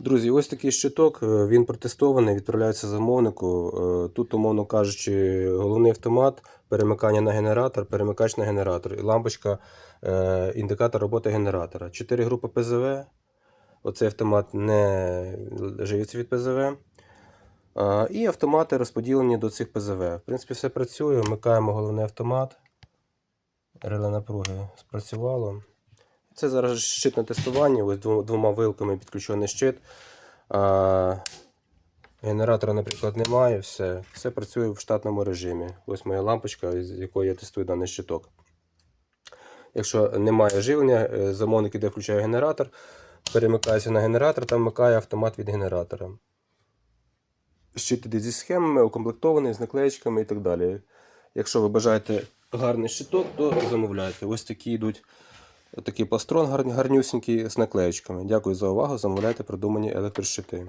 Друзі, ось такий щиток, е, він протестований, відправляється замовнику. Е, Тут, умовно кажучи, головний автомат, перемикання на генератор, перемикач на генератор і лампочка, е, індикатор роботи генератора. Чотири групи ПЗВ. Оцей автомат не живиться від ПЗВ. І автомати розподілені до цих ПЗВ. В принципі, все працює. Вмикаємо головний автомат. Реле напруги спрацювало. Це зараз щитне тестування. Ось двома, двома вилками підключений щит. А, генератора, наприклад, немає. Все. все працює в штатному режимі. Ось моя лампочка, з якої я тестую даний щиток. Якщо немає живлення, е, замовник іде включає генератор, перемикається на генератор та вмикає автомат від генератора. Щит іде зі схемами, укомплектований з наклеєчками і так далі. Якщо ви бажаєте гарний щиток, то замовляйте. Ось такі йдуть такий пластрон гарнюсінький з наклеєчками. Дякую за увагу. Замовляйте продумані електрощити.